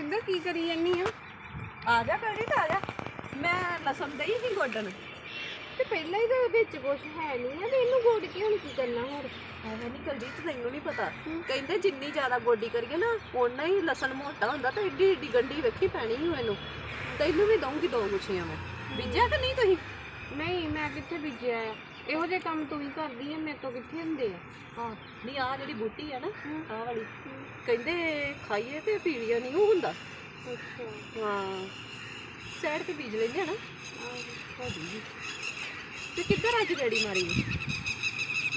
ਰੁਪਿੰਦਰ ਕੀ ਕਰੀ ਜਾਨੀ ਆ? ਆ ਜਾ ਕੜੀ ਆ ਜਾ। ਮੈਂ ਲਸਣ ਦਈ ਹੀ ਗੋਡਣ ਤੇ ਪਹਿਲਾਂ ਹੀ ਤਾਂ ਵਿੱਚ ਕੁਝ ਹੈ ਨਹੀਂ ਆ ਤੇ ਇਹਨੂੰ ਗੋੜ ਕੇ ਹੁਣ ਕੀ ਕਰਨਾ ਹੋਰ? ਐਵੇਂ ਨਹੀਂ ਕੁਲਜੀਤ ਤੈਨੂੰ ਨਹੀਂ ਪਤਾ। ਕਹਿੰਦੇ ਜਿੰਨੀ ਜ਼ਿਆਦਾ ਗੋਡੀ ਕਰੀਏ ਨਾ ਓਨਾ ਹੀ ਲਸਣ ਮੋਟਾ ਹੁੰਦਾ ਤੇ ਏਡੀ ਏਡੀ ਗੰਢੀ ਵੇਖੀ ਪੈਣੀ ਹੀ ਇਹਨੂੰ। ਤੈਨੂੰ ਵੀ ਦਊਂਗੀ ਦੋ ਗੁੱਛੀਆਂ ਮੈਂ। ਬੀਜਿਆ ਕਿ ਨਹੀਂ ਤੁਸੀਂ? ਨਹੀਂ ਮੈਂ ਕਿੱਥੇ ਬੀਜਿਆ ਆ? ਇਹੋ ਜਿਹੇ ਕੰਮ ਤੂੰ ਹੀ ਕਰਦੀ ਆ ਮੇਰੇ ਤੋਂ ਕਿੱਥੇ ਹੁੰਦੇ ਆ? ਹਾਂ ਨਹੀਂ ਆ ਜਿਹੜੀ ਬੂਟੀ ਆ ਨਾ ਆਹ ਵਾਲੀ। ਕਹਿੰਦੇ ਖਾਈਏ ਤੇ ਪੀਲੀਆ ਨਹੀਂ ਉਹ ਹੁੰਦਾ। ਅੱਛਾ। ਹਾਂ। ਸਾਈਡ ਤੇ ਬੀਜ ਲੈਂਦੇ ਆ ਨਾ। ਤੇ ਕਿੱਧਰ ਅੱਜ ਗੇੜੀ ਮਾਰੀ?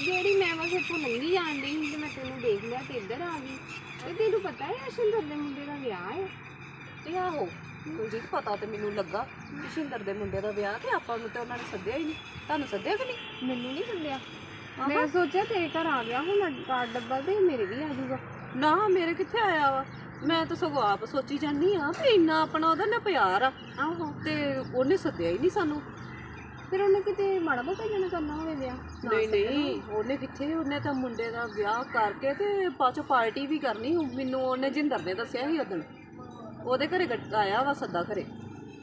ਜਿਹੜੀ ਮੈਂ ਬਸ ਇੱਥੋਂ ਲੰਘੀ ਜਾਣ ਡਈ ਸੀ ਤੇ ਮੈਂ ਤੈਨੂੰ ਦੇਖ ਲਿਆ ਤੇ ਇੱਧਰ ਆ ਗਈ। ਤੇ ਤੈਨੂੰ ਪਤਾ ਹੈ ਅਸ਼ਿੰਦਰ ਦੇ ਮੁੰਡੇ ਦਾ ਵਿਆਹ ਹੈ। ਤੇ ਆਹੋ ਕੁਲਜੀਤ ਪਤਾ ਤੇ ਮੈਨੂੰ ਲੱਗਾ ਕਿ ਸ਼ਿੰਦਰ ਦੇ ਮੁੰਡੇ ਦਾ ਵਿਆਹ ਤੇ ਆਪਾਂ ਨੂੰ ਤੇ ਉਹਨਾਂ ਨੇ ਸੱਦਿਆ ਹੀ ਨਹੀਂ। ਤੁਹਾਨੂੰ ਸੱਦਿਆ ਕਿ ਨਹੀਂ? ਮੈਨੂੰ ਨਹੀਂ ਸੁਣਿਆ ਮੈਂ ਸੋਚਿਆ ਤੇਰੇ ਘਰ ਆ ਗਿਆ ਹੁਣ ਕਾਰ ਡੱਬਾ ਤੇ ਮੇਰੇ ਵੀ ਆ ਜਾਊਗਾ। ਨਾ ਮੇਰੇ ਕਿੱਥੇ ਆਇਆ ਵਾ? ਮੈਂ ਤਾਂ ਸਗੋਂ ਆਪ ਸੋਚੀ ਜਾਂਦੀ ਆ ਵੀ ਇੰਨਾ ਆਪਣਾ ਉਹਦਾ ਨਾ ਪਿਆਰ ਆ। ਆਹੋ। ਤੇ ਉਹਨੇ ਸੱਦਿਆ ਹੀ ਨਹੀਂ ਸਾਨੂੰ। ਫਿਰ ਉਹਨੇ ਕਿਤੇ ਮਾੜਾ ਮੋਟਾ ਜਣਾ ਕਰਨਾ ਹੋਵੇ ਵਿਆਹ? ਨਹੀਂ ਨਹੀਂ ਉਹਨੇ। ਕਿੱਥੇ? ਉਹਨੇ ਤਾਂ ਮੁੰਡੇ ਦਾ ਵਿਆਹ ਕਰਕੇ ਤੇ ਚੋਂ ਪਾਰਟੀ ਵੀ ਕਰਨੀ ਮੈਨੂੰ ਉਹਨੇ ਜਿੰਦਰ ਨੇ ਦੱਸਿਆ ਸੀ ਉਦੋਂ। ਉਹਦੇ ਘਰੇ ਆਇਆ ਵਾ ਸੱਦਾ ਘਰੇ।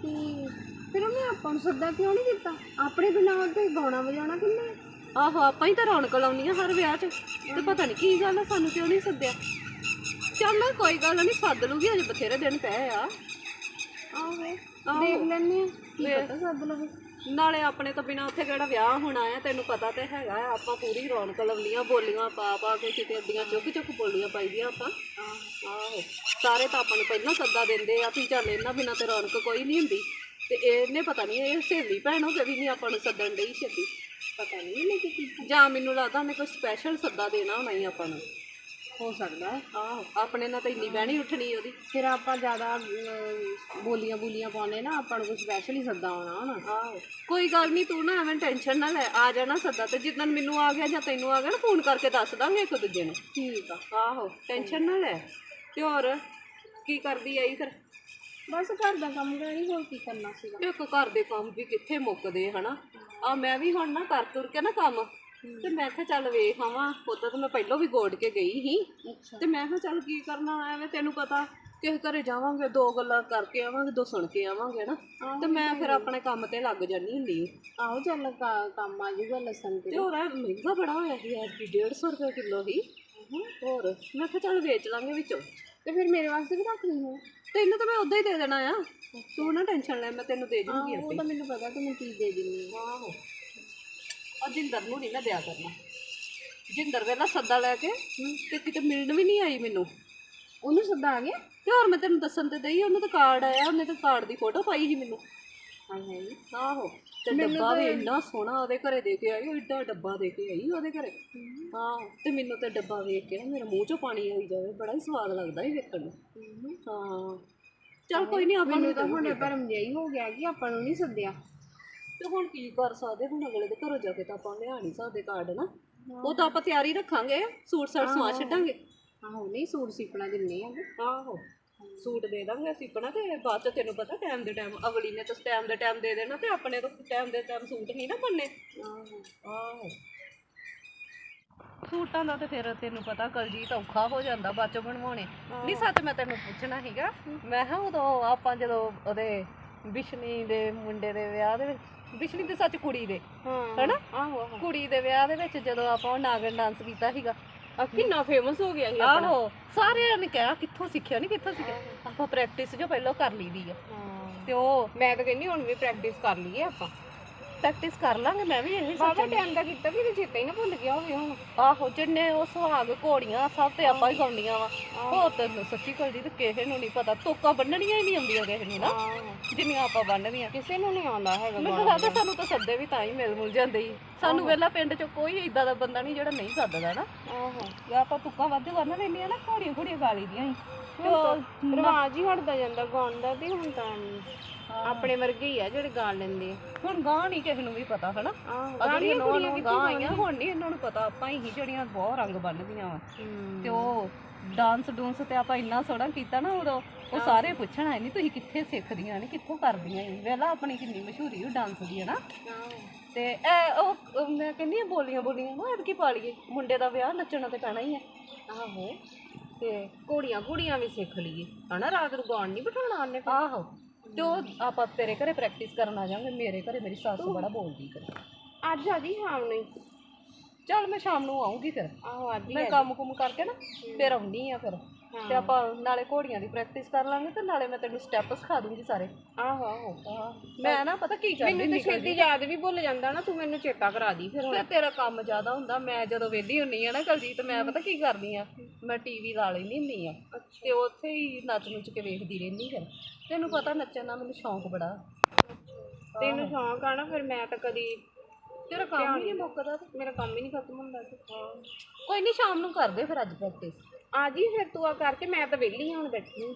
ਤੇ ਫਿਰ ਉਹਨੇ ਆਪਾਂ ਨੂੰ ਸੱਦਾ ਕਿਉਂ ਨਹੀਂ ਦਿੱਤਾ? ਆਪਣੇ ਬਿਨਾਂ ਉਹਦੇ ਗਾਉਣਾ ਵਜਾਉਣਾ ਕਿੰਨੇ? ਆਹੋ ਆਪਾਂ ਹੀ ਤਾਂ ਰੌਣਕ ਲਾਉਣੀ ਆ ਹਰ ਵਿਆਹ 'ਚ। ਤੇ ਪਤਾ ਨਹੀਂ ਕੀ ਗੱਲ ਆ ਸਾਨੂੰ ਕਿਉਂ ਨਹੀਂ ਸੱਦਿਆ? ਚੱਲ ਕੋਈ ਗੱਲ ਨਹੀਂ ਸੱਦ ਲੂਗੀ ਅਜੇ ਬਥੇਰੇ ਦਿਨ ਪਏ ਆ। ਆਹੋ ਦੇਖ ਲੈਣੇ ਕੀ ਪਤਾ ਸੱਦ ਲਵੇ। ਨਾਲੇ ਆਪਣੇ ਤੋਂ ਬਿਨਾ ਉੱਥੇ ਕਿਹੜਾ ਵਿਆਹ ਹੋਣਾ ਆ ਤੈਨੂੰ ਪਤਾ ਤੇ ਹੈਗਾ ਆ, ਆਪਾਂ ਪੂਰੀ ਰੌਣਕ ਲਾਉਂਦੀਆਂ ਬੋਲੀਆਂ ਪਾ ਪਾ ਕੇ ਕਿਤੇ ਅੱਡੀਆਂ ਚੁੱਕ ਚੁੱਕ ਬੋਲੀਆਂ ਪਾਈਦੀਆਂ ਆਪਾਂ। ਆਹੋ। ਸਾਰੇ ਤਾਂ ਆਪਾਂ ਨੂੰ ਪਹਿਲਾਂ ਸੱਦਾ ਦਿੰਦੇ ਆ ਵੀ ਚੱਲ ਇਹਨਾਂ ਬਿਨਾ ਤੇ ਰੌਣਕ ਕੋਈ ਨਹੀਂ ਹੁੰਦੀ। ਤੇ ਇਹਨੇ ਪਤਾ ਨਹੀਂ ਇਹ ਸਹੇਲੀ ਭੈਣ ਹੋ ਕੇ ਵੀ ਨਹੀਂ ਆਪਾਂ ਨੂੰ ਸੱਦਣ ਡਈ ਛੇਤੀ। ਪਤਾ ਨਹੀਂ ਇਹਨੇ ਕੀ ਕੀਤਾ। ਜਾਂ ਮੈਨੂੰ ਲੱਗਦਾ ਉਹਨੇ ਕੋਈ ਸਪੈਸ਼ਲ ਸੱਦਾ ਦੇਣਾ ਹੋਣਾ ਹੀ ਆਪਾਂ ਨੂੰ। ਹੋ ਸਕਦਾ ਹੈ। ਆਹੋ ਆਪਣੇ ਨਾਲ ਤਾਂ ਇੰਨੀ ਬਹਿਣੀ ਉੱਠਣੀ ਉਹਦੀ। ਫਿਰ ਆਪਾਂ ਜ਼ਿਆਦਾ ਅਮ, ਬੋਲੀਆਂ ਬੋਲੀਆਂ ਪਾਉਣੇ ਨਾ ਆਪਾਂ ਨੂੰ ਕੋਈ ਸਪੈਸ਼ਲ ਹੀ ਸੱਦਾ ਆਉਣਾ ਹੋਣਾ। ਆਹੋ ਕੋਈ ਗੱਲ ਨਹੀਂ ਤੂੰ ਨਾ ਐਵੇਂ ਟੈਨਸ਼ਨ ਨਾ ਲੈ ਆ ਜਾਣਾ ਸੱਦਾ ਤੇ ਜਿੱਦਣ ਮੈਨੂੰ ਆ ਗਿਆ ਜਾਂ ਤੈਨੂੰ ਆ ਗਿਆ ਨਾ ਫੋਨ ਕਰਕੇ ਦੱਸ ਦਾਂਗੇ ਇੱਕ ਦੂਜੇ ਨੂੰ। ਠੀਕ ਆ। ਆਹੋ ਟੈਨਸ਼ਨ ਨਾ ਲੈ। ਤੇ ਹੋਰ ਕੀ ਕਰਦੀ ਆਈ ਫਿਰ? ਬਸ ਘਰ ਦਾ ਕੰਮ ਕਰੀ ਹੋਰ ਕੀ ਕਰਨਾ ਸੀਗਾ? ਇੱਕ ਘਰ ਦੇ ਕੰਮ ਵੀ ਕਿੱਥੇ ਮੁੱਕਦੇ ਹਨਾ? ਆ ਮੈਂ ਵੀ ਹੁਣ ਨਾ ਕਰ ਤੁਰ ਕੇ ਨਾ ਕੰਮ ਤੇ ਮੈਂ ਕਿਹਾ ਚੱਲ ਵੇਖ ਆਵਾਂ ਉਦੋਂ ਤਾਂ ਮੈਂ ਪਹਿਲਾਂ ਵੀ ਗੋੜ ਕੇ ਗਈ ਸੀ। ਤੇ ਮੈਂ ਕਿਹਾ ਚੱਲ ਕੀ ਕਰਨਾ ਐਵੇਂ ਤੈਨੂੰ ਪਤਾ ਕਿਸੇ ਘਰੇ ਜਾਵਾਂਗੇ ਦੋ ਗੱਲਾਂ ਕਰਕੇ ਆਵਾਂਗੇ ਦੋ ਸੁਣ ਕੇ ਆਵਾਂਗੇ ਨਾ ਤੇ ਮੈਂ ਫਿਰ ਆਪਣੇ ਕੰਮ ਤੇ ਲੱਗ ਜਾਨੀ ਹੁੰਦੀ। ਆਹੋ ਚੱਲ ਕੰਮ ਆ ਜੂਗਾ ਲਸਣ ਤੇ ਤੇ ਹੋਰ ਮਹਿੰਗਾ ਬੜਾ ਹੋਇਆ ਸੀ ਯਾਰ ਕਿ 150 ਰੁਪਏ ਕਿਲੋ ਹੀ। ਹੋਰ ਮੈਂ ਕਿਹਾ ਚੱਲ ਵੇਚ ਲਾਂਗੇ ਵਿੱਚੋਂ। ਤੇ ਫਿਰ ਮੇਰੇ ਵਾਸਤੇ ਵੀ ਰੱਖ ਲਈ ਹੋ ਤੈਨੂੰ ਤਾਂ ਮੈਂ ਉਦਾਂ ਹੀ ਦੇ ਦੇਣਾ ਆ। ਤੂੰ ਨਾ ਟੈਨਸ਼ਨ ਲੈ ਮੈਂ ਤੈਨੂੰ ਦੇ ਜੂੰਗੀ ਉਹ ਤਾਂ ਮੈਨੂੰ ਪਤਾ ਤੂੰ ਕੀ ਦੇ ਦਿੰਨੀ ਆਹੋ। ਆ ਜਿੰਦਰ ਨੂੰ ਨਹੀਂ ਨਾ ਦਿਆ ਕਰਨਾ। ਜਿੰਦਰ ਵੇਲਾ ਸੱਦਾ ਲੈ ਕੇ ਤੇ ਕਿਤੇ ਮਿਲਣ ਵੀ ਨਹੀਂ ਆਈ ਮੈਨੂੰ। ਉਹਨੂੰ ਸੱਦਾ ਆ ਗਿਆ? ਤੇ ਹੋਰ ਮੈਂ ਤੈਨੂੰ ਦੱਸਣ ਤੇ ਦਈ ਉਹਨੂੰ ਤਾਂ ਕਾਰਡ ਆਇਆ ਉਹਨੇ ਤਾਂ ਕਾਰਡ ਦੀ ਫੋਟੋ ਪਾਈ ਸੀ ਮੈਨੂੰ। ਹਾਂ ਹੈ ਆਹੋ। ਤੇ ਡੱਬਾ ਵੀ ਇੰਨਾ ਸੋਹਣਾ ਉਹਦੇ ਘਰੇ ਦੇ ਕੇ ਆਈ ਉਹ ਏਡਾ ਡੱਬਾ ਦੇ ਕੇ ਆਈ ਉਹਦੇ ਘਰੇ। ਹਾਂ ਤੇ ਮੈਨੂੰ ਤੇ ਡੱਬਾ ਵੇਖ ਕੇ ਨਾ ਮੇਰੇ ਮੂੰਹ ਚੋਂ ਪਾਣੀ ਆਈ ਜਾਵੇ ਬੜਾ ਹੀ ਸਵਾਦ ਲੱਗਦਾ ਸੀ ਵੇਖਣ ਨੂੰ। ਹਾਂ। ਚੱਲ ਕੋਈ ਨਹੀਂ ਆਪਾਂ ਨੂੰ ਤਾਂ ਹੁਣ ਭਰਮ ਹੀ ਹੋ ਗਿਆ ਕਿ ਆਪਾਂ ਨੂੰ ਨਹੀਂ ਸੱਦਿਆ। ਤੇ ਹੁਣ ਕੀ ਕਰ ਸਕਦੇ ਹੁਣ ਅਗਲੇ ਦੇ ਘਰੋਂ ਜਾ ਕੇ ਤਾਂ ਆਪਾਂ ਲਿਆ ਨਹੀਂ ਸਕਦੇ ਕਾਰਡ ਨਾ। ਉਹ ਤਾਂ ਆਪਾਂ ਤਿਆਰੀ ਰੱਖਾਂਗੇ ਸੂਟ ਸਾਟ ਸਵਾ ਛੱਡਾਂਗੇ। ਆਹੋ ਨਹੀਂ ਸੂਟ ਸਿੱਪਣਾ ਦਿੰਨੇ ਆ। ਆਹੋ। ਸੂਟ ਦੇ ਦਾਂਗੇ ਅਸੀਂ ਆਪਣਾ ਤੇ ਬਾਅਦ ਚ ਤੈਨੂੰ ਪਤਾ ਟਾਈਮ ਦੇ ਟਾਈਮ ਅਗਲੀ ਨੇ ਤਾਂ ਟਾਈਮ ਦੇ ਟਾਈਮ ਦੇ ਦੇਣਾ ਤੇ ਆਪਣੇ ਤੋਂ ਟਾਈਮ ਦੇ ਟਾਈਮ ਸੂਟ ਨਹੀਂ ਨਾ ਆਹੋ ਆਹੋ। ਸੂਟਾਂ ਦਾ ਤੇ ਫਿਰ ਤੈਨੂੰ ਪਤਾ ਕਲਜੀਤ ਔਖਾ ਹੋ ਜਾਂਦਾ ਬਾਅਦ ਚ ਬਣਵਾਉਣੇ। ਨਹੀਂ ਸੱਚ ਮੈਂ ਤੈਨੂੰ ਪੁੱਛਣਾ ਸੀਗਾ ਮੈਂ ਹਾਂ ਉਦੋਂ ਆਪਾਂ ਜਦੋਂ ਉਹਦੇ ਬਿਸ਼ਨੀ ਦੇ ਮੁੰਡੇ ਦੇ ਵਿਆਹ ਦੇ ਵਿੱਚ ਬਿਸ਼ਨੀ ਦੇ ਸੱਚ ਕੁੜੀ ਦੇ ਹਾਂ। ਹੈਨਾ? ਕੁੜੀ ਦੇ ਵਿਆਹ ਦੇ ਵਿੱਚ ਜਦੋਂ ਆਪਾਂ ਉਹ ਨਾਗਨ ਡਾਂਸ ਕੀਤਾ ਸੀਗਾ ਆ ਕਿੰਨਾ ਫੇਮਸ ਹੋ ਗਿਆ ਸੀ ਆਹੋ ਸਾਰਿਆਂ ਨੇ ਕਿਹਾ ਕਿੱਥੋਂ ਸਿੱਖਿਆ ਨਹੀਂ ਕਿੱਥੋਂ ਸਿੱਖਿਆ। ਆਪਾਂ ਪ੍ਰੈਕਟਿਸ ਜੋ ਪਹਿਲਾਂ ਕਰ ਲਈਦੀ ਆ। ਹਾਂ। ਤੇ ਉਹ ਮੈਂ ਤਾਂ ਕਹਿੰਦੀ ਹੁਣ ਵੀ ਪ੍ਰੈਕਟਿਸ ਕਰ ਲਈਏ ਆਪਾਂ। ਪ੍ਰੈਕਟਿਸ ਕਰ ਲਾਂਗੇ ਮੈਂ ਵੀ ਇਹੀ ਬਾਬਾ ਟਾਈਮ ਦਾ ਕੀਤਾ ਵੀ ਤੇ ਚੇਤਾ ਹੀ ਨਾ ਭੁੱਲ ਗਿਆ ਹੋਵੇ ਹੁਣ। ਆਹੋ ਜਿੰਨੇ ਉਹ ਸੁਹਾਗ ਘੋੜੀਆਂ ਸਭ ਤੇ ਆਪਾਂ ਹੀ ਗਾਉਂਦੀਆਂ ਵਾ। ਹੋਰ ਤੈਨੂੰ ਸੱਚੀ ਗੱਲ ਦੀ ਤੇ ਕਿਸੇ ਨੂੰ ਨਹੀਂ ਪਤਾ। ਤੋਕਾ ਬੰਨਣੀਆਂ ਹੀ ਨਹੀਂ ਆਉਂਦੀਆਂ ਕਿਸੇ ਨੂੰ ਨਾ ਜਿੰਨੀਆਂ ਆਪਾਂ ਬੰਨਦੀਆਂ ਕਿਸੇ ਨੂੰ ਨਹੀਂ ਆਉਂਦਾ ਹੈਗਾ ਮੈਨੂੰ ਲੱਗਦਾ ਸਾਨੂੰ ਤਾਂ ਸੱਦੇ ਵੀ ਤਾਂ ਹੀ ਮਿਲ ਮੁਲ ਜਾਂਦੇ ਹੀ ਸਾਨੂੰ ਵੇਲਾ ਪਿੰਡ 'ਚ ਕੋਈ ਇਦਾਂ ਦਾ ਬੰਦਾ ਨਹੀਂ ਜਿਹੜਾ ਨਹੀਂ ਸੱਦਦਾ ਨਾ। ਆਹੋ। ਜਾਂ ਆਪਾਂ ਤੁੱਕਾ ਵੱਧ ਬੰਨ ਲੈਂਦੀਆਂ ਨਾ ਘੋੜੀਆਂ ਘੋੜੀਆਂ ਗਾ ਲਈਦੀਆਂ ਹੀ ਰਿਵਾਜ ਹੀ ਹਟਦਾ ਜਾਂਦਾ ਗਾਉਣ ਦਾ ਤੇ ਹੁਣ ਤਾਂ ਆਪਣੇ ਵਰਗੇ ਹੀ ਆ ਜਿਹੜੇ ਗਾ ਲੈਂਦੇ ਆ। ਹੁਣ ਗਾਂ ਨਹੀਂ ਕਿਸੇ ਨੂੰ ਵੀ ਪਤਾ ਹਨਾ? ਆਹੋ ਜਿਹੜੀਆਂ ਨੌ ਨੌ ਗਾਂ ਆਈਆਂ? ਹੁਣ ਨਹੀਂ ਇਹਨਾਂ ਨੂੰ ਪਤਾ ਆਪਾਂ ਹੀ ਜਿਹੜੀਆਂ ਬਹੁਤ ਰੰਗ ਬੰਨਦੀਆਂ ਵਾ। ਤੇ ਉਹ ਡਾਂਸ ਡੂੰਸ ਤੇ ਆਪਾਂ ਇੰਨਾ ਸੋਹਣਾ ਕੀਤਾ ਨਾ ਉਦੋਂ ਉਹ ਸਾਰੇ ਪੁੱਛਣ ਆਏ ਨਹੀਂ ਤੁਸੀਂ ਕਿੱਥੇ ਸਿੱਖਦੀਆਂ ਨੇ? ਕਿੱਥੋਂ ਕਰਦੀਆਂ ਨੇ? ਵੇਲਾ ਆਪਣੀ ਕਿੰਨੀ ਮਸ਼ਹੂਰੀ ਉਹ ਡਾਂਸ ਦੀ ਹੈ ਨਾ। ਤੇ ਇਹ ਉਹ ਉਹ ਮੈਂ ਕਹਿੰਦੀ ਆ ਬੋਲੀਆਂ ਬੋਲੀਆਂ ਨਾ ਐਤਕੀ ਪਾ ਲਈਏ ਮੁੰਡੇ ਦਾ ਵਿਆਹ ਨੱਚਣਾ ਤੇ ਪੈਣਾ ਹੀ ਹੈ। ਆਹੋ। ਤੇ ਘੋੜੀਆਂ ਘੋੜੀਆਂ ਵੀ ਸਿੱਖ ਲਈਏ। ਹਨਾ ਰਾਤ ਨੂੰ ਗਾਉਣ ਨਹੀਂ ਬਿਠਾਉਣਾ ਉਹਨੇ। ਆਹੋ। ਤੇ ਉਹ ਆਪਾਂ ਤੇਰੇ ਘਰੇ ਪ੍ਰੈਕਟਿਸ ਕਰਨ ਆ ਜਾਵਾਂਗੇ ਮੇਰੇ ਘਰੇ ਮੇਰੀ ਸੱਸ ਬੜਾ ਬੋਲਦੀ ਕਰ ਅੱਜ ਆ ਜੀ ਸ਼ਾਮ ਨੂੰ ਹੀ। ਚੱਲ ਮੈਂ ਸ਼ਾਮ ਨੂੰ ਆਉਂਗੀ ਫਿਰ ਆਹੋ ਹੀ ਮੈਂ ਕੰਮ ਕੁਮ ਕਰਕੇ ਨਾ ਫਿਰ ਆਉਣੀ ਆ ਫਿਰ। ਤੇ ਆਪਾਂ ਨਾਲੇ ਘੋੜੀਆਂ ਦੀ ਪ੍ਰੈਕਟਿਸ ਕਰ ਲਾਂਗੇ ਤੇ ਨਾਲੇ ਮੈਂ ਤੈਨੂੰ ਸਟੈਪ ਸਿਖਾ ਦੂੰਗੀ ਸਾਰੇ। ਆਹੋ ਆਹੋ। ਮੈਂ ਨਾ ਪਤਾ ਕੀ ਕਰਦੀ ਮੈਨੂੰ ਤੇ ਛੇਤੀ ਯਾਦ ਵੀ ਭੁੱਲ ਜਾਂਦਾ ਨਾ ਤੂੰ ਮੈਨੂੰ ਚੇਤਾ ਕਰਾ ਦੀ ਫਿਰ ਹੁਣ। ਤੇਰਾ ਕੰਮ ਜ਼ਿਆਦਾ ਹੁੰਦਾ ਮੈਂ ਜਦੋਂ ਵਿਹਲੀ ਹੁੰਨੀ ਆ ਨਾ ਕਲਜੀਤ ਮੈਂ ਪਤਾ ਕੀ ਕਰਦੀ ਆ ਮੈਂ ਟੀਵੀ ਲਾ ਲੈਂਦੀ ਹੁੰਨੀ ਆ ਤੇ ਉੱਥੇ ਹੀ ਨੱਚ ਨੁੱਚ ਕੇ ਵੇਖਦੀ ਰਹਿੰਦੀ ਫਿਰ। ਤੈਨੂੰ ਪਤਾ ਨੱਚਣ ਦਾ ਮੈਨੂੰ ਸ਼ੌਂਕ ਬੜਾ। ਤੈਨੂੰ ਸ਼ੌਂਕ ਆ ਨਾ ਫਿਰ ਮੈਂ ਤਾਂ ਕਦੀ ਤੇਰਾ ਕੰਮ ਹੀ ਨਹੀਂ ਮੁੱਕਦਾ। ਮੇਰਾ ਕੰਮ ਹੀ ਨਹੀਂ ਖਤਮ ਹੁੰਦਾ। ਕੋਈ ਨਹੀਂ ਸ਼ਾਮ ਨੂੰ ਕਰਦੇ ਫਿਰ ਅੱਜ ਪ੍ਰੈਕਟਿਸ ਆ ਜੀ ਫਿਰ ਤੂੰ ਆ ਕਰਕੇ ਮੈਂ ਤਾਂ ਵਿਹਲੀ ਹਾਂ ਹੁਣ ਬੈਠੀ ਹਾਂ।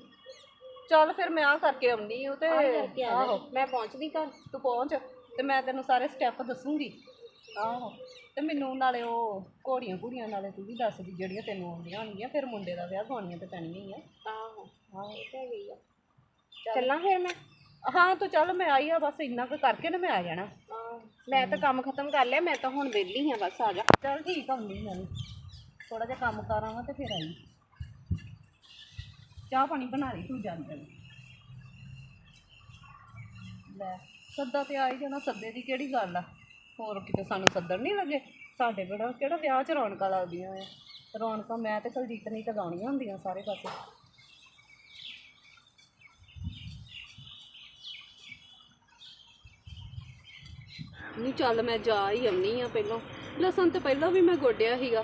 ਚੱਲ ਫਿਰ ਮੈਂ ਆ ਕਰਕੇ ਆਉਣੀ ਹਾਂ ਤੇ ਆਹੋ ਮੈਂ ਪਹੁੰਚਦੀ ਘਰ ਤੂੰ ਪਹੁੰਚ ਤੇ ਮੈਂ ਤੈਨੂੰ ਸਾਰੇ ਸਟੈਪ ਦੱਸੂਗੀ। ਆਹੋ। ਤੇ ਮੈਨੂੰ ਨਾਲੇ ਉਹ ਘੋੜੀਆਂ ਘੋੜੀਆਂ ਨਾਲੇ ਤੂੰ ਵੀ ਦੱਸ ਦੀ ਜਿਹੜੀਆਂ ਤੈਨੂੰ ਆਉਂਦੀਆਂ ਹੋਣਗੀਆਂ ਫਿਰ ਮੁੰਡੇ ਦਾ ਵਿਆਹ ਗਾਉਣੀਆਂ ਤੇ ਪੈਣੀਆਂ ਹੀ ਆ। ਆਹੋ ਆਹੋ ਇਹ ਤਾਂ ਗਈ ਆ। ਚੱਲਾਂ। ਫਿਰ ਮੈਂ? ਹਾਂ ਤੂੰ ਚੱਲ ਮੈਂ ਆਈ ਆ ਬਸ ਇੰਨਾ ਕੁ ਕਰਕੇ ਨਾ ਮੈਂ ਆ ਜਾਣਾ। ਆਹ, ਮੈਂ ਤਾਂ ਕੰਮ ਖਤਮ ਕਰ ਲਿਆ ਮੈਂ ਤਾਂ ਹੁਣ ਵਿਹਲੀ ਹਾਂ ਬਸ ਆ ਜਾ। ਚੱਲ ਠੀਕ ਆਉਂਦੀ ਮੈਂ ਥੋੜਾ ਜਿਹਾ ਕੰਮ ਕਰਾਂਗਾ ਤੇ ਫਿਰ ਆਈ। ਚਾਹ ਪਾਣੀ ਬਣਾ ਲਈ ਤੂੰ ਜਾਂਦੇ ਲੈ, ਸੱਦਾ ਤੇ ਆਈ ਜਾਣਾ, ਸੱਦੇ ਦੀ ਕਿਹੜੀ ਗੱਲ ਆ? ਹੋਰ ਕਿਤੇ ਸਾਨੂੰ ਸੱਦਣ ਨਹੀਂ ਲੱਗੇ? ਸਾਡੇ ਬੜਾ, ਕਿਹੜਾ ਵਿਆਹ 'ਚ ਰੌਣਕਾਂ ਲੱਗਦੀਆਂ ਆ ਰੌਣਕਾਂ ਮੈਂ ਤੇ ਕੁਲਜੀਤ ਨਹੀਂ ਤਾਂ ਹੁੰਦੀਆਂ ਸਾਰੇ ਪਾਸੇ। ਨਹੀਂ ਚੱਲ ਮੈਂ ਜਾ ਹੀ ਆਉਣੀ ਆ ਪਹਿਲਾਂ। ਲਸਣ ਤੇ ਪਹਿਲਾਂ ਵੀ ਮੈਂ ਗੋਡਿਆ ਸੀਗਾ।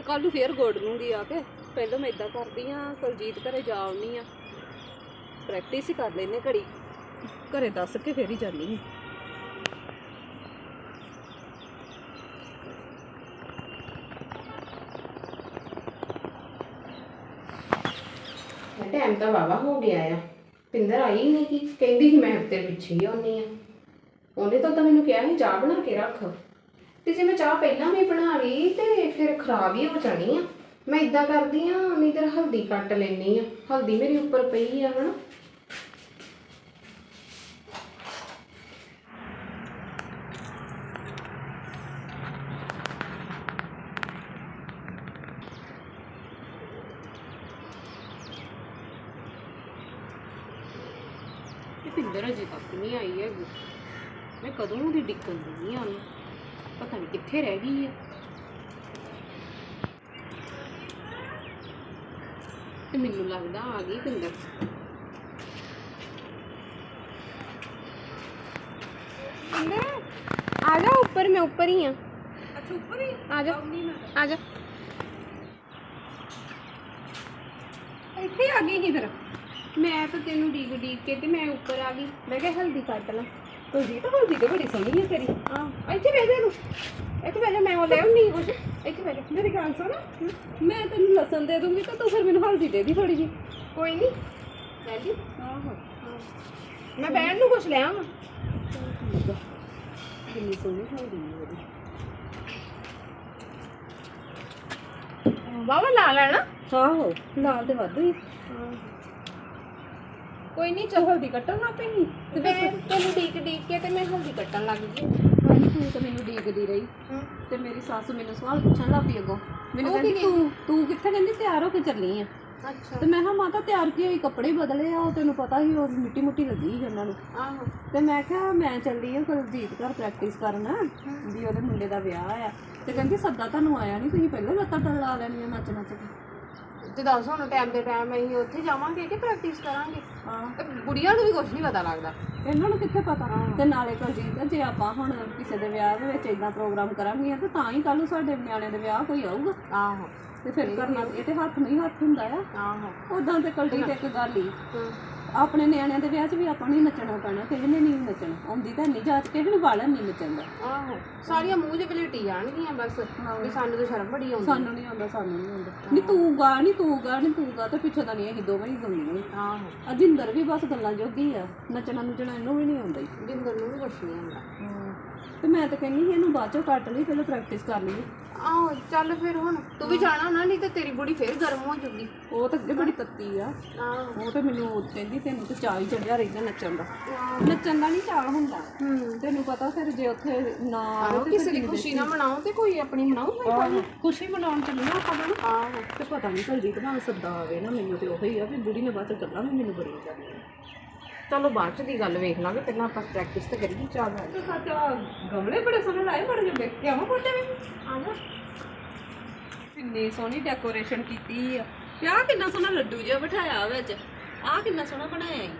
ਤੇ ਕੱਲ ਨੂੰ ਫੇਰ ਗੋਡ ਲੂੰਗੀ ਆ ਕੇ। ਪਹਿਲਾਂ ਮੈਂ ਇਦਾਂ ਕਰਦੀ ਆ ਕੁਲਜੀਤ ਘਰੇ ਜਾ ਆਉਣੀ ਆ। ਪ੍ਰੈਕਟਿਸ ਹੀ ਕਰ ਲੈਨੇ ਘੜੀ। ਘਰੇ ਦੱਸ ਕੇ ਫੇਰ ਹੀ ਆ। ਟਾਈਮ ਤਾਂ ਵਾਵਾ ਹੋ ਗਿਆ ਆ। ਪਿੰਦਰ ਆਈ ਨਹੀਂ ਕਿ ਕਹਿੰਦੀ ਸੀ ਮੈਂ ਹਫ਼ਤੇ ਪਿੱਛੇ ਹੀ ਆਉਣੀ ਆ। ਉਹਨੇ ਤਾਂ ਤਾਂ ਮੈਨੂੰ ਕਿਹਾ ਸੀ ਚਾਹ ਬਣਾ ਕੇ ਰੱਖ। ਤੇ ਜੇ ਮੈਂ ਚਾਹ ਪਹਿਲਾਂ ਵੀ ਬਣਾ ਲਈ ਤੇ ਫਿਰ ਖਰਾਬ ਹੀ ਹੋ ਜਾਣੀ ਆ। ਮੈਂ ਇਦਾਂ ਕਰਦੀ ਆ ਨਹੀਂ ਤੇ ਹਲਦੀ ਕੱਟ ਲੈਣੀ ਆ। ਹਲਦੀ ਮੇਰੀ ਉੱਪਰ ਪਈ ਆ, ਹਨਾ? ਤੇ ਪਿੰਦਰ ਅਜੇ ਤੱਕ ਨਹੀਂ ਆਈ ਹੈਗੀ। ਮੈਂ ਕਦੋਂ ਦੀ ਡਿੱਕਣ ਦੀ ਆ ਉਹਨੂੰ? ਪਤਾ ਨਹੀਂ ਕਿੱਥੇ ਰਹਿ ਗਈ ਹੈ ਤੇ ਮੈਨੂੰ ਲੱਗਦਾ ਆ ਗਈ ਪਿੰਦਰ। ਪਿੰਦਰ ਆ ਜਾ ਉੱਪਰ ਮੈਂ ਉੱਪਰ ਹੀ ਆ। ਅੱਛਾ ਉੱਪਰ ਹੀ? ਆ ਜਾ ਆ ਜਾ। ਇੱਥੇ ਆ ਗਈ ਸੀ ਫਿਰ। ਮੈਂ ਤਾਂ ਤੈਨੂੰ ਡੀਕ ਡੀਕ ਕੇ ਤੇ ਮੈਂ ਉੱਪਰ ਆ ਗਈ। ਮੈਂ ਕਿਹਾ ਹਲਦੀ ਕੱਟ ਲਾਂ। ਕੁਲਜੀਤ ਹਲਦੀ ਤੇ ਬੜੀ ਸੋਹਣੀ ਹੈ ਤੇਰੀ? ਹਾਂ। ਇੱਥੇ ਬਹਿ ਜਾ ਤੂੰ ਇੱਥੇ ਬਹਿ ਜਾ ਮੈਂ ਉਹ ਲੈ ਆਉਣੀ ਕੁਛ। ਇੱਥੇ ਬਹਿ ਜਾ। ਮੇਰੀ ਗੱਲ ਸੁਣ। ਮੈਂ ਤੈਨੂੰ ਲਸਣ ਦੇ ਦੂੰਗੀ ਤਾਂ ਤੂੰ ਫਿਰ ਮੈਨੂੰ ਹਲਦੀ ਦੇ ਦੀ ਥੋੜੀ ਜੀ ਕੋਈ ਨਹੀਂ। ਲੈ ਲਈ। ਆਹੋ। ਮੈਂ ਬਹਿਣ ਨੂੰ ਕੁਛ ਲੈ ਆਵਾਂ ਕਿੰਨੀ ਸੋਹਣੀ ਹਲਦੀ ਹੈ ਉਹਦੀ। ਵਾਵਾ ਲਾ ਲੈਣਾ ਆਹੋ ਨਾਲ ਤੇ ਵਾਧੂ ਹੀ। ਕੋਈ ਨਹੀਂ ਚੱਲ ਹਲਦੀ ਕੱਟਣ ਲੱਗ ਪਈ ਤੇ ਮੈਂ ਤੈਨੂੰ ਡੀਕ ਡੀਕ ਕੇ ਤੇ ਮੈਂ ਹਲਦੀ ਕੱਟਣ ਲੱਗ ਗਈ। ਭਾਈ ਤੂੰ ਤਾਂ ਮੈਨੂੰ ਡੀਕਦੀ ਰਹੀ। ਹਾਂ। ਤੇ ਮੇਰੀ ਸੱਸ ਮੈਨੂੰ ਸਵਾਲ ਪੁੱਛਣ ਲੱਗ ਪਈ ਅੱਗੋਂ। ਮੈਨੂੰ ਉਹ ਕਹਿੰਦੀ ਤੂੰ ਤੂੰ ਕਿੱਥੇ ਕਹਿੰਦੀ ਤਿਆਰ ਹੋ ਕੇ ਚੱਲੀ ਆ? ਅੱਛਾ। ਤੇ ਮੈਂ ਕਿਹਾ ਮਾਤਾ ਤਿਆਰ ਕੀ ਹੋਈ? ਕੱਪੜੇ ਬਦਲੇ ਆ ਉਹ ਤੈਨੂੰ ਪਤਾ ਹੀ ਉਹ ਮਿੱਟੀ ਮੁੱਟੀ ਲੱਗੀ ਸੀ ਉਹਨਾਂ ਨੂੰ। ਆਹੋ। ਤੇ ਮੈਂ ਕਿਹਾ ਮੈਂ ਚੱਲੀ ਆ ਕੁਲਜੀਤ ਘਰ ਪ੍ਰੈਕਟਿਸ ਕਰਨ ਵੀ ਉਹਦੇ ਮੁੰਡੇ ਦਾ ਵਿਆਹ ਆ। ਤੇ ਕਹਿੰਦੀ ਸੱਦਾ ਤੁਹਾਨੂੰ ਆਇਆ ਨਹੀਂ ਤੁਸੀਂ ਪਹਿਲਾਂ ਲੱਤਾਂ ਟਲ ਲਾ ਲੈਣੀਆਂ ਨੱਚ ਨੱਚ ਕੇ। ਤੇ ਦੱਸ ਹੁਣ ਟਾਈਮ ਦੇ ਟਾਈਮ ਅਸੀਂ ਉੱਥੇ ਜਾਵਾਂਗੇ ਕਿ ਪ੍ਰੈਕਟਿਸ ਕਰਾਂਗੇ? ਹਾਂ ਤੇ ਬੁੜੀਆਂ ਨੂੰ ਵੀ ਕੁਝ ਨਹੀਂ ਪਤਾ ਲੱਗਦਾ। ਇਹਨਾਂ ਨੂੰ ਕਿੱਥੇ ਪਤਾ? ਤੇ ਨਾਲੇ ਕੁਲਜੀਤ ਜੇ ਆਪਾਂ ਹੁਣ ਕਿਸੇ ਦੇ ਵਿਆਹ ਦੇ ਵਿੱਚ ਇਦਾਂ ਪ੍ਰੋਗਰਾਮ ਕਰਾਂਗੇ ਤੇ ਤਾਂ ਹੀ ਕੱਲ ਨੂੰ ਸਾਡੇ ਨਿਆਣੇ ਦੇ ਵਿਆਹ ਕੋਈ ਆਊਗਾ। ਆਹੋ। ਤੇ ਫਿਰ ਕਰਨਾ ਇਹ ਤੇ ਹੱਥ ਨਹੀਂ ਹੱਥ ਹੁੰਦਾ ਆ। ਆਹੋ। ਉਦਾਂ ਤੇ ਕੁਲਜੀਤ ਇੱਕ ਗੱਲ ਹੀ। ਹਾਂ। ਆਪਣੇ ਨਿਆਣਿਆਂ ਦੇ ਵਿਆਹ 'ਚ ਵੀ ਆਪਾਂ ਨੂੰ ਨੱਚਣਾ ਪੈਣਾ ਕਿਸੇ ਨੇ ਨਹੀਂ ਨੱਚਣਾ। ਆਉਂਦੀ ਤਾਂ ਨਹੀਂ ਜਾਚ ਕਿਸੇ ਨੂੰ ਵਾਲਾ ਨਹੀਂ ਨੱਚਣ ਦਾ। ਆਹੋ ਸਾਰੀਆਂ ਮੂੰਹ 'ਚ ਪਲੇਟੀ ਜਾਣਗੀਆਂ ਬਸ ਵੀ ਸਾਨੂੰ ਤਾਂ ਸ਼ਰਮ ਬੜੀ ਆਉਂਦੀ। ਸਾਨੂੰ ਨਹੀਂ ਆਉਂਦਾ ਸਾਨੂੰ ਨਹੀਂ ਆਉਂਦਾ। ਨਹੀਂ ਤੂੰ ਗਾ ਨਹੀਂ ਤੂੰ ਗਾ ਨਹੀਂ ਤੂੰ ਗਾ ਤੇ ਪਿੱਛੋਂ ਤਾਂ ਨਹੀਂ ਅਸੀਂ ਦੋਵੇਂ ਹੀ ਗਾਉਂਦੇ ਆਹੋ। ਅਜਿੰਦਰ ਵੀ ਬਸ ਗੱਲਾਂ ਜੋਗੀ ਆ ਨੱਚਣਾ ਨੁੱਚਣਾ ਇਹਨੂੰ ਵੀ ਨਹੀਂ ਆਉਂਦਾ ਜਿੰਦਰ ਨੂੰ ਵੀ ਕੁਛ ਨਹੀਂ ਆਉਂਦਾ। ਤੇ ਮੈਂ ਤਾਂ ਕਹਿੰਦੀ ਸੀ ਇਹਨੂੰ ਬਾਅਦ ਚੋਂ ਕੱਟ ਲਈ ਪਹਿਲਾਂ ਪ੍ਰੈਕਟਿਸ ਕਰ ਲਈਏ। ਆਹੋ ਚੱਲ ਫਿਰ ਹੁਣ। ਤੂੰ ਵੀ ਜਾਣਾ ਨਾ ਨਹੀਂ ਤੇ ਤੇਰੀ ਬੁੜੀ ਫੇਰ ਗਰਮ ਹੋ ਜੂਗੀ ਉਹ ਤਾਂ ਅੱਗੇ ਬੜੀ ਤੱਤੀ ਆ। ਆਹੋ। ਉਹ ਤੇ ਮੈਨੂੰ ਕਹਿੰਦੀ ਤੈਨੂੰ ਤਾਂ ਚਾਹ ਹੀ ਚੜਿਆ ਰਹਿੰਦਾ ਨੱਚਣ ਦਾ। ਨੱਚਣ ਦਾ ਨਹੀਂ ਚਾਹ ਹੁੰਦਾ। ਤੈਨੂੰ ਪਤਾ ਫਿਰ ਜੇ ਉੱਥੇ ਨਾ ਆਵੇ ਆਹੋ ਕਿਸੇ ਦੀ ਖੁਸ਼ੀ ਨਾ ਮਨਾਓ ਤੇ ਕੋਈ ਆਪਣੀ ਮਨਾਓ ਫਿਰ ਆਹੋ, ਖੁਸ਼ੀ ਮਨਾਉਣ ਚੱਲੀ ਨਾ ਆਪਾਂ ਨੂੰ ਆਹੋ। ਤੇ ਪਤਾ ਨਹੀਂ ਕਲਜੀਤ ਨਾਲ ਸੱਦਾ ਆਵੇ ਨਾ ਮੈਨੂੰ ਤੇ ਉਹੀ ਆ ਵੀ ਬੁੜੀ ਨੇ ਬਾਅਦ ਚ ਗੱਲਾਂ ਵੀ ਮੈਨੂੰ ਬੜੀਆਂ ਕਰਨੀਆਂ। ਚਲੋ ਬਾਅਦ ਚ ਦੀ ਗੱਲ ਵੇਖ ਲਾਂਗੇ ਪਹਿਲਾਂ ਆਪਾਂ ਪ੍ਰੈਕਟਿਸ ਤੇ ਕਰੀਏ ਚਾਹ ਦਾ ਤੇ ਸੱਚਾ ਗਮਲੇ ਬੜੇ ਸੋਹਣੇ ਲਾਏ ਬੜੇ ਜਿਹੇ ਵੇਖ ਕੇ ਆਵਾਂ ਕੋਟੇ ਵੀ? ਆ ਜਾ ਕਿੰਨੀ ਸੋਹਣੀ ਡੈਕੋਰੇਸ਼ਨ ਕੀਤੀ ਆ। ਆਹ ਕਿੰਨਾ ਸੋਹਣਾ ਲੱਡੂ ਜਿਹਾ ਬਿਠਾਇਆ ਵਿੱਚ। ਆਹ ਕਿੰਨਾ ਸੋਹਣਾ ਬਣਾਇਆ ਈ।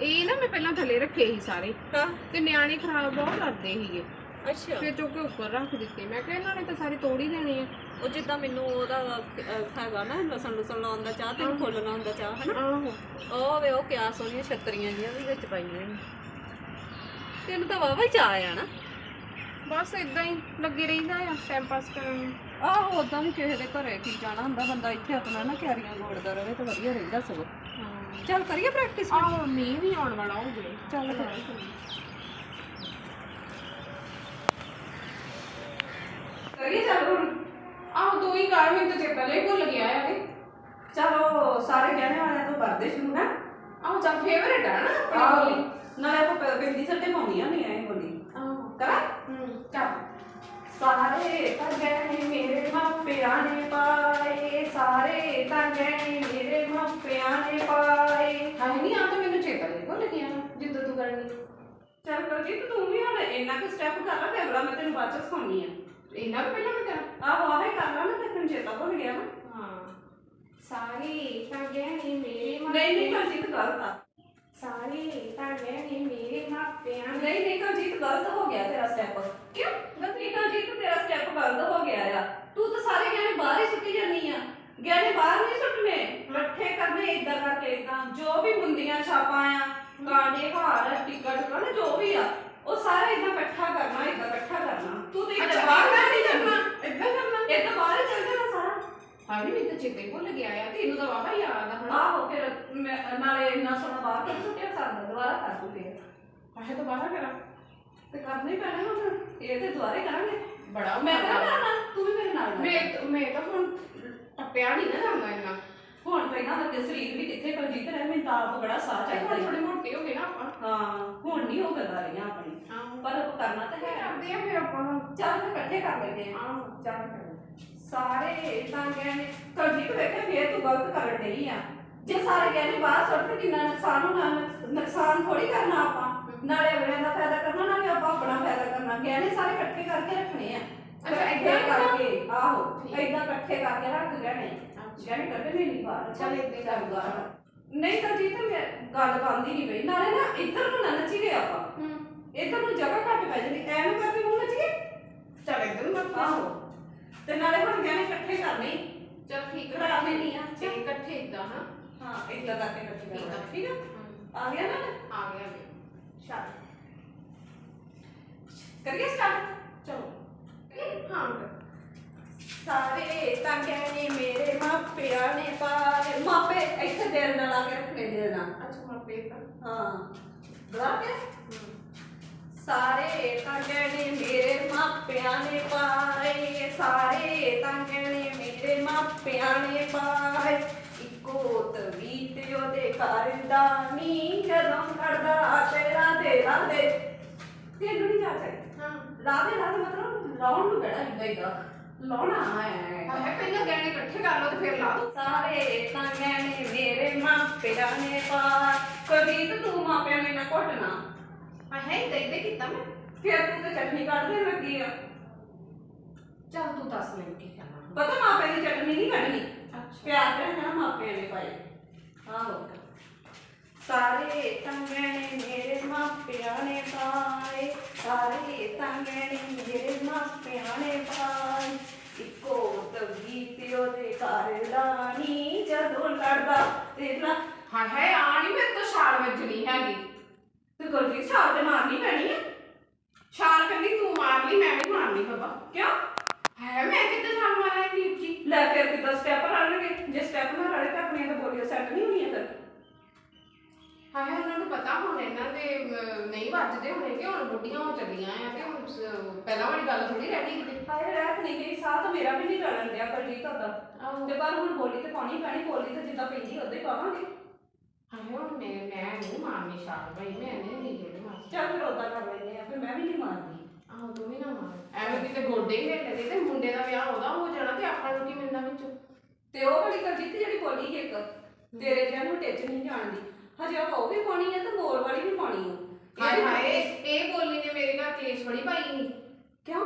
ਇਹ ਨਾ ਮੈਂ ਪਹਿਲਾਂ ਥੱਲੇ ਰੱਖੇ ਸੀ ਸਾਰੇ। ਹਾਂ ਤੇ ਨਿਆਣੇ ਖਰਾਬ ਬਹੁਤ ਕਰਦੇ ਸੀਗੇ। ਅੱਛਾ। ਫਿਰ ਚੁੱਕ ਕੇ ਉੱਪਰ ਰੱਖ ਦਿੱਤੇ। ਮੈਂ ਕਿਹਾ ਇਹਨਾਂ ਨੇ ਤਾਂ ਸਾਰੇ ਤੋੜ ਹੀ ਦੇਣੇ ਆ। ਉਹ ਜਿੱਦਾਂ ਮੈਨੂੰ ਉਹਦਾ ਅਹ, ਹੈਗਾ ਨਾ ਲਸਣ ਲੁਸਣ ਲਾਉਣ ਦਾ ਚਾਹ ਤੇ ਫੁੱਲ ਲਾਉਣ ਦਾ ਚਾਹ ਹਨਾ? ਆਹੋ। ਉਹ ਵੇ ਉਹ ਕਿਆ ਸੋਹਣੀਆਂ ਛਤਰੀਆਂ ਜੀਆਂ ਵੀ ਵਿੱਚ ਪਾਈਆਂ ਨੇ। ਤੈਨੂੰ ਤਾਂ ਵਾਵਾ ਹੀ ਚਾਹ ਆ ਨਾ ਬਸ ਇਦਾਂ ਹੀ ਲੱਗੇ ਰਹਿੰਦਾ ਆ ਟਾਈਮ ਪਾਸ ਕਰਨ ਨੂੰ। ਆਹੋ ਉਦਾਂ ਵੀ ਕਿਸੇ ਦੇ ਘਰੇ ਕੀ ਜਾਣਾ ਹੁੰਦਾ ਬੰਦਾ ਇੱਥੇ ਆਪਣਾ ਨਾ ਕੈਰੀਆਂ ਗੋੜਦਾ ਰਹੇ ਤਾਂ ਵਧੀਆ ਰਹਿੰਦਾ ਸਗੋਂ। ਚੱਲ ਕਰੀਏ ਪ੍ਰੈਕਟਿਸ ਆਹੋ ਮੀਂਹ ਵੀ ਆਉਣ ਵਾਲਾ ਹੋ ਗਿਆ ਚੱਲ ਫਿਰ ਕਰੀਏ ਚੱਲ ਹੁਣ ਹੀ ਕਾਰ ਮੈਨੂੰ ਤਾਂ ਚੇਤਾ ਲਈ ਭੁੱਲ ਗਿਆ ਆ ਤੇ ਚਲੋ ਸਾਰੇ ਗਹਿਣੇ ਵਾਲਿਆਂ ਤੋਂ ਕਰਦੇ ਸ਼ੁਰੂ ਹੈ ਆਹੋ ਚੱਲ ਫੇਵਰੇਟ ਆ ਨਾ ਆਪਣੀ ਬੋਲੀ। ਨਾਲੇ ਆਪਾਂ ਬਿੰਦੀ ਸੱਟੇ ਪਾਉਂਦੀਆਂ ਨਹੀਂ ਐ ਬੋਲੀ। ਕਰਾਂ? ਹੂੰ ਚੱਲ। ਸਾਰੇ ਤਾਂ ਗਹਿਣੇ ਮੇਰੇ ਮਾਪਿਆਂ ਨੇ ਪਾਏ। ਸਾਰੇ ਤਾਂ ਗਹਿਣੇ ਮੇਰੇ ਮਾਪਿਆਂ ਨੇ ਪਾਏ। ਹਾਂ ਨਹੀਂ ਆ ਤਾਂ ਮੈਨੂੰ ਚੇਤਾ ਲਈ ਭੁੱਲ ਗਿਆ। ਜਿੱਦੋਂ ਤੂੰ ਕਰਨੀ। ਚੱਲ ਕਰਜੀਤ ਤੂੰ ਵੀ ਹੁਣ ਇੰਨਾ ਕੁ ਸਟੈਪ ਕਰ ਲੈ ਤੇ ਅਗਲਾ ਮੈਂ ਤੈਨੂੰ ਬਾਅਦ ਚ ਸਿਖਾਉਣੀ ਆ। ਇਹਨਾਂ ਤੋਂ ਪਹਿਲਾਂ ਮੈਂ ਕਰਾਂ। ਆਹੋ ਆਹੇ ਕਰ ਲਾ ਨਾ ਤੇ ਤੈਨੂੰ ਚੇਤਾ ਭੁੱਲ ਗਿਆ ਨਾ। ਹਾਂ। ਸਾਰੇ ਤਾਂ ਗਹਿਣੇ ਮੇਰੇ ਨਹੀਂ ਨਹੀਂ ਕਰਜੀਤ ਗਲਤ ਆ। ਸਾਰੇ ਤਾਂ ਗਹਿਣੇ ਮੇਰੇ ਮਾਪਿਆਂ ਨੇ ਨਹੀਂ ਨਹੀਂ ਕਰਜੀਤ ਗਲਤ ਹੋ ਗਿਆ ਤੇਰਾ ਸਟੈਪ ਕਿਉਂ? ਗਲਤੀ ਕਰਜੀਤ ਤੇਰਾ ਸਟੈਪ ਗਲਤ ਹੋ ਗਿਆ ਆ। ਤੂੰ ਤਾਂ ਸਾਰੇ ਗਹਿਣੇ ਬਾਹਰ ਹੀ ਸੁੱਟੀ ਜਾਨੀ ਆ। ਗਹਿਣੇ ਬਾਹਰ ਨਹੀਂ ਸੁੱਟਨੇ ਇਕੱਠੇ ਕਰਨੇ ਇਦਾਂ ਕਰਕੇ ਇਦਾਂ ਜੋ ਵੀ ਮੁੰਦੀਆਂ ਛਾਪਾਂ ਆ ਕਾਂਡੇ ਹਾਰ ਟਿਕਟ ਕਣ ਜੋ ਵੀ ਆ ਉਹ ਸਾਰਾ ਇਦਾਂ ਇਕੱਠਾ ਕਰਨਾ ਇਦਾਂ ਇਕੱਠਾ ਕਰਨਾ ਤੂੰ ਤਾਂ ਅੱਛਾ ਇਦਾਂ ਬਾਹਰ ਬਾਹਰ ਨਹੀਂ ਨਹੀਂ ਕਰਨਾ ਕਰਨਾ ਇਦਾਂ ਕਰਨਾ ਇਦਾਂ ਬਾਹਰ ਹੀ ਚੱਲ ਜਾਣਾ ਸਾਰਾ ਹਾਂ ਨਹੀਂ ਮੈਨੂੰ ਤਾਂ ਚੇਤੇ ਭੁੱਲ ਗਿਆ ਆ ਤੈਨੂੰ ਤਾਂ ਵਾਵਾ ਯਾਦ ਆ ਹਨਾ। ਆਹੋ ਫਿਰ ਮੈਂ- ਨਾਲੇ ਇੰਨਾ ਸੋਹਣਾ ਬਾਹਰ ਕਰ ਸੁੱਟਿਆ ਸਾਡਾ ਦੁਬਾਰਾ ਕਰ ਦੂ ਆਹੇ ਤਾਂ ਬਾਹਰ ਕਰਾਂ? ਤੇ ਕਰਨਾ ਹੀ ਪੈਣਾ ਹੁਣ ਇਹ ਤੇ ਦੁਬਾਰੇ ਕਰਾਂਗੇ। ਬੜਾ ਮੈਂ ਮਜ਼ਾ ਕਰਾਂ ਆਇਆ। ਨਾ ਤੂੰ ਵੀ ਮੇਰੇ ਨਾਲ ਮੈਂ ਮੈਂ ਤਾਂ ਹੁਣ ਟੱਪਿਆ ਨਹੀਂ ਨਾ ਜਾਂਦਾ ਇੰਨਾ। ਹੁਣ ਤਾਂ ਸਰੀਰ ਵੀ ਕਿੱਥੇ ਕਲਜੀਤ ਰਹਿ ਮੈਨੂੰ ਤਾਂ ਆਪ ਬੜਾ ਸਾਹ ਚਾਹੇ ਚੜਦਾ ਥੋੜੇ ਮੋਟੇ ਹੋ ਗਏ ਨਾ ਆਪਾਂ। ਹਾਂ ਹੁਣ ਨਹੀਂ ਉਹ ਗੱਲਾਂ ਰਹੀਆਂ ਆਪਣੀ। ਪਰ ਕਰਨਾ ਤਾਂ ਤੇ ਹੈ। ਕਰਦੇ ਆ ਫਿਰ ਆਪਾਂ। ਚੱਲ ਇਕੱਠੇ ਕਰ ਲੈਂਦੇ ਆ। ਆਹੋ ਚੱਲ ਸਾਰੇ ਤਾਂ ਕਹਿੰਦੇ ਕਲਜੀਤ ਵੇਖੇ ਫੇਰ ਤੂੰ ਗਲਤ ਕਰਨ ਡਈ ਆ। ਜੇ ਸਾਰੇ ਕਹਿੰਦੇ ਬਾਹਰ ਸੁੱਟ ਕੇ ਕਿੰਨਾ ਨੁਕਸਾਨ ਹੋਣਾ ਨੁਕ- ਨੁਕਸਾਨ ਥੋੜੀ ਕਰਨਾ ਆਪਾਂ। ਨਾਲੇ ਅਗਲਿਆਂ ਦਾ ਫਾਇਦਾ ਕਰਨਾ ਨਾਲੇ ਆਪਾਂ ਆਪਣਾ ਫਾਇਦਾ ਕਰਨਾ। ਗਹਿਣੇ ਸਾਰੇ ਇਕੱਠੇ ਕਰਕੇ ਰੱਖਣੇ ਆ। ਅੱਛਾ, ਏਦਾਂ ਕਰਕੇ ਆਹੋ। ਏਦਾਂ ਇਕੱਠੇ ਕਰਕੇ ਰੱਖ ਗਹਿਣੇ ਗਹਿਣੇ ਕੱਢਣੇ ਨਹੀਂ ਬਾਹਰ ਚੱਲ ਹੀ ਚੱਲ ਨਹੀਂ ਤਾਂ ਜੀ ਤਾਂ ਮੈਂ ਗੱਲ ਬੰਦੀ ਨਹੀਂ ਪਈ। ਨਾਲੇ ਨਾ ਇੱਧਰ ਨੂੰ ਨਾ ਨੱਚੀਏ ਆਪਾਂ। ਹੂੰ। ਇੱਧਰ ਨੂੰ ਜਗ੍ਹਾ ਘੱਟ ਪੈ ਜਾਂਦੀ। ਐਵੇਂ ਕਰਕੇ ਨੂੰ ਨੱਚੀਏ? ਚੱਲ ਇਧਰ ਮਤ ਆਹੋ। ਤੇ ਨਾਲੇ ਹੁਣ ਗਹਿਣੇ ਇਕੱਠੇ ਕਰਨੇ। ਚੱਲ ਠੀਕ ਕਰਾ ਕਰਾ ਲੈਣੀ ਆ। ਤੇ ਇਕੱਠੇ ਇਦਾਂ ਹਾਂ ਹਾਂ ਏਦਾਂ ਕਰਕੇ ਇਕੱਠੇ। ਕਰਨਾ ਠੀਕ ਆ ਆ? ਗਿਆ ਨਾ? ਆ ਗਿਆ ਜੀ। ਚੱਲ। ਕਰੀਏ ਸਟਾਰਟ ਚਲੋ। ਹਾਂ। ਸਾਰੇ ਤਾਂ ਗਹਿਣੇ ਮੇਰੇ ਮਾਪਿਆਂ ਨੇ ਪਾਏ ਮਾਪੇ ਇੱਥੇ ਦਿਲ ਨਾਲ ਆ ਕੇ ਰੱਖਣੇ ਦਿਲ ਨਾਲ। ਅੱਛਾ ਮਾਪੇ ਤਾਂ। ਹਾਂ। ਹਮ, ਸਾਰੇ ਤਾਂ ਗਹਿਣੇ ਮੇਰੇ ਮਾਪਿਆਂ ਨੇ ਪਾਏ ਸਾਰੇ ਤਾਂ ਗਹਿਣੇ ਮੇਰੇ ਮਾਪਿਆਂ ਨੇ ਪਾਏ। ਇੱਕੋ ਤਵੀਤ ਉਹਦੇ ਘਰ ਦਾ ਨੀ ਜਦੋਂ ਕਰਦਾ ਤੇਰਾ ਦੇ ਰਾਦੇ। ਤੈਨੂੰ ਨਹੀਂ ਜਾ ਚਾਹੀਦਾ ਹਾਂ। ਰਾਦੇ ਰਾਦੇ ਮਤਲਬ ਲਾਉਣ ਨੂੰ ਕਿਹੜਾ ਹੁੰਦਾ ਇਹਦਾ ਲਾਉਣਾ ਹੈ। ਹੈ ਪਹਿਲਾਂ ਗਹਿਣੇ ਇਕੱਠੇ ਕਰ ਲਓ ਤੇ ਫਿਰ ਲਾ ਦੋ ਸਾਰੇ ਤਾਂ ਗਹਿਣੇ ਮੇਰੇ ਮਾਪਿਆਂ ਨੇ ਪਾਏ। ਕਵੀਤ ਤੂੰ ਮਾਪਿਆਂ ਨੇ ਨਾ ਘੁੱਟਣਾ ਹਾਂ ਹੈ ਇਦਾਂ ਇਦਾਂ ਕੀਤਾ ਮੈਂ। ਫਿਰ ਤੂੰ ਤੇ ਚਟਨੀ ਕੱਢਦੇ ਲੱਗੀ ਆ। ਚੱਲ ਤੂੰ ਦੱਸ ਮੈਨੂੰ ਕੀ ਕਰਨਾ। ਪਤਾ ਮਾਪਿਆਂ ਦੀ ਚਟਨੀ ਨਹੀਂ ਕੱਢਣੀ। ਪਿਆਰ ਰਹਿਣਾ ਮਾਪਿਆਂ ਨੇ ਪਾਏ ਆਹੋ ਸਾਰੇ ਤੰਗਣੇ ਮੇਰੇ ਮਾਪਿਆਂ ਨੇ ਪਾਏ। ਸਾਰੇ ਤੰਗਣੇ ਮੇਰੇ ਮਾਪਿਆਂ ਨੇ ਪਾਏ। ਇੱਕੋ ਤਵੀ ਪਿਓ ਦੇ ਘਰ ਲਾਣੀ ਜਦੋਂ ਲੜਦਾ ਤੇ ਨਾ ਹਾਂ ਹੈ ਆ ਨਹੀਂ ਮੇਰੇ ਤੋਂ ਛਾਲ ਵੱਜਣੀ ਹੈਗੀ। ਤੇ ਗੁਰਜੀਤ ਛਾਲ ਤੇ ਮਾਰਨੀ ਪੈਣੀ ਆ। ਛਾਲ ਕੱਲੀ ਤੂੰ ਮਾਰ ਲਈ ਮੈਂ ਵੀ ਮਾਰਨੀ ਬਾਬਾ। ਕਿਉਂ? ਹੈ ਮੈਂ ਕਿੱਦਾਂ ਛਾਲ ਮਾਰਾਂ ਇੰਨੀ ਉੱਚੀ ਲੈ ਫਿਰ ਕਿਦਾਂ ਸਟੈਪ ਰਲਣਗੇ ਜੇ ਸਟੈਪ ਨਾ ਰਲੇ ਤਾਂ ਆਪਣੀਆਂ ਤਾਂ ਬੋਲੀਆਂ ਸੈੱਟ ਨਹੀਂ ਹੋਣੀਆਂ ਫਿਰ। ਹਾਂ ਹੈ ਉਹਨਾਂ ਨੂੰ ਪਤਾ ਹੁਣ ਇਹਨਾਂ ਦੇ ਨਹੀਂ ਵੱਜਦੇ ਹੋਣੇ ਕਿ ਹੁਣ ਬੁੱਢੀਆਂ ਹੋ ਚੱਲੀਆਂ ਆ ਤੇ ਹੁਣ ਪਹਿਲਾਂ ਵਾਲੀ ਗੱਲ ਥੋੜੀ ਰਹਿ ਗਈ ਕਿਤੇ? ਹਾਏ ਰਹਿਤ ਨਹੀਂ ਗਈ ਸਾਹ ਤਾਂ ਮੇਰਾ ਵੀ ਨਹੀਂ ਰਲਣ ਡਿਆ ਪਰਜੀਤ ਦਾ ਆਹੋ। ਤੇ ਪਰ ਹੁਣ ਬੋਲੀ ਤੇ ਪਾਣੀ ਪੈਣੀ ਬੋਲੀ ਤੇ ਜਿੱਦਾਂ ਪੈਂਦੀ ਉਦਾਂ ਹੀ ਪਾਵਾਂਗੇ। ਹਾਏ ਹੁਣ ਮੈਂ ਮੈਂ ਨਹੀਂ ਮਾਰਨੀ ਛਾਲ ਭਾਈ ਮੈਂ ਨਹੀਂ ਨਹੀਂ ਜਿਹੜੇ ਮਾਰ ਚੱਲ ਫਿਰ ਉਦਾਂ ਕਰ ਲੈਂਦੇ ਆ ਫਿਰ ਮੈਂ ਵੀ ਨਹੀਂ ਮਾਰਦੀ। ਆਹੋ ਤੂੰ ਵੀ ਨਾ ਮਾਰ। ਐਵੇਂ ਕਿਤੇ ਗੋਡੇ ਹੀ ਹਿੱਲ ਗਏ ਤੇ ਮੁੰਡੇ ਦਾ ਵਿਆਹ ਉਹਦਾ ਹੋ ਜਾਣਾ ਤੇ ਆਪਾਂ ਨੂੰ ਕੀ ਮਿਲਣਾ ਵਿੱਚੋਂ। ਤੇ ਉਹ ਬੜੀ ਕਰਜੀਤ ਜਿਹੜੀ ਬੋਲੀ ਇੱਕ ਤੇਰੇ ਜਨ ਨੂੰ ਟਿੱਚ ਨਹੀਂ ਜਾਣਦੀ ਹਜੇ ਆਪਾਂ ਉਹ ਵੀ ਪਾਉਣੀ ਆ ਤੇ ਮੋਰ ਵਾਲੀ ਵੀ ਪਾਉਣੀ ਆ। ਹਾਏ ਹਾਏ ਇਹ ਬੋਲੀ ਨੇ ਮੇਰੇ ਘਰ ਕਲੇਸ਼ ਬੜੀ ਪਾਈ ਸੀ। ਕਿਉਂ?